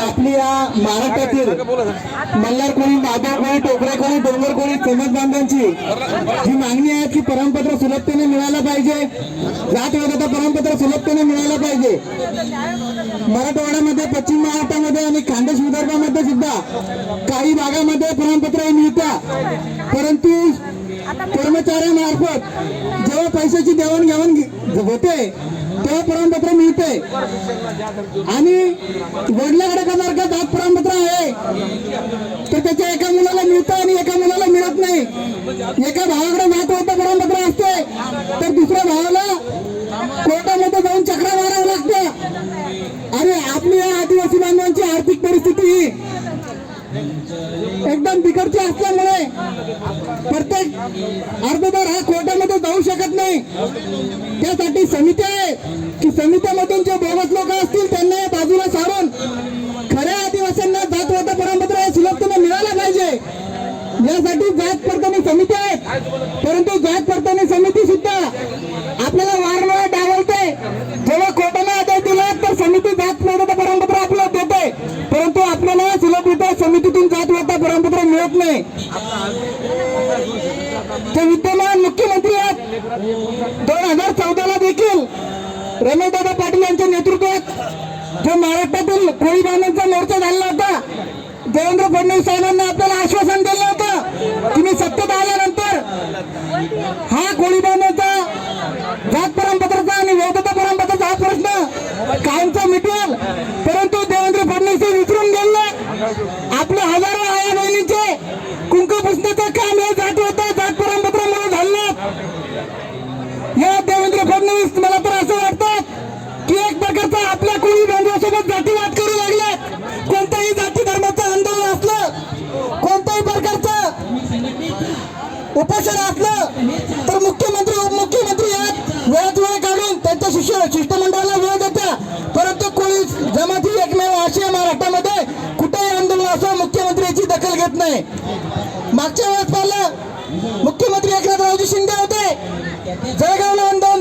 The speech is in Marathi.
आपली या महाराष्ट्रातील मल्हार कोळी माधव कोळी टोकरा कोळी डोंगर कोळी समाज बांधवांची जी मागणी आहे की परमपत्र सुलभतेने मिळालं पाहिजे. जात वेदाचं परमपत्र सुलभतेने मिळालं पाहिजे. मराठवाड्यामध्ये पश्चिम महाराष्ट्रामध्ये आणि खानदेश विदर्भामध्ये सुद्धा काही भागामध्ये प्रमाणपत्र मिळतात. परंतु कर्मचाऱ्यामार्फत जेव्हा पैशाची देवाणघेवाण होते तेव्हा प्रमाणपत्र मिळते. आणि वडिलाकडे का जर जात प्रमाणपत्र आहे तर त्याच्या एका मुलाला मिळतं आणि एका मुलाला मिळत नाही. एका भावाकडे जात होतं प्रमाणपत्र असते तर दुसऱ्या भावाला कोर्टामध्ये जाऊन चक्रा मारावं लागतं. आणि आपली या आदिवासी बांधवांची आर्थिक परिस्थिती ही एकदम बिकटची असल्यामुळे प्रत्येक अर्जदार हा कोर्टामध्ये जाऊ शकत नाही. त्यासाठी समिती आहे की समित्यामधून जे बोगस लोक असतील त्यांना या बाजूला सारून खऱ्या आदिवासींना जात वाटा प्रमाणपत्र हे सुलभतेने मिळायला पाहिजे. यासाठी जात प्रथम समिती आहेत परंतु जात पडताळणी समिती सुद्धा आपल्याला वारंवार डावलते जेव्हा कोर्टाने आदेश दिला तर समिती जात वाटा प्रमाणपत्र आपल्याला देते परंतु आपल्याला सुलभरित्या समितीतून जात वाटा प्रमाणपत्र मिळत नाही. ते विद्यमान मुख्यमंत्री आहेत. दोन हजार चौदाला देखील रमेशदादा पाटील यांच्या नेतृत्वात जो महाराष्ट्रातील कोळी बांधवांचा मोर्चा झाला होता देवेंद्र फडणवीस साहेबांना आपल्याला आश्वासन दिलं होतं तुम्ही सत्तेत आल्यानंतर हा कोळी बांधवांचा जात परमपत्राचा आणि वैधता परमपत्राचा हा प्रश्न कायमचा मिटवेल परंतु देवेंद्र फडणवीस हे विसरून गेले आपल्या हजारो आया बहिणींचे कुंकू पुसण्याचं काम हे जात होत जात परमपत्रामुळे झालं. या देवेंद्र फडणवीस मला तर असं वाटतं की एक प्रकारचा आपल्या कोळी बांधवासोबत जातीवाद करू लागले. कोणत्याही जाती धर्माचं आंदोलन असलं कोणत्याही प्रकारचं उपोषण असलं तर मुख्यमंत्री उपमुख्यमंत्री यात वेळात वेळ काढून त्यांच्या शिष्य शिष्टमंडळाला वेळ देत्या. परंतु कोणी जमाती एकमेव आशिया महाराष्ट्रामध्ये कुठेही आंदोलन असं दखल घेत नाही. मागच्या वेळेस पाहिलं मुख्यमंत्री एकनाथरावजी शिंदे होते. जळगावला आंदोलन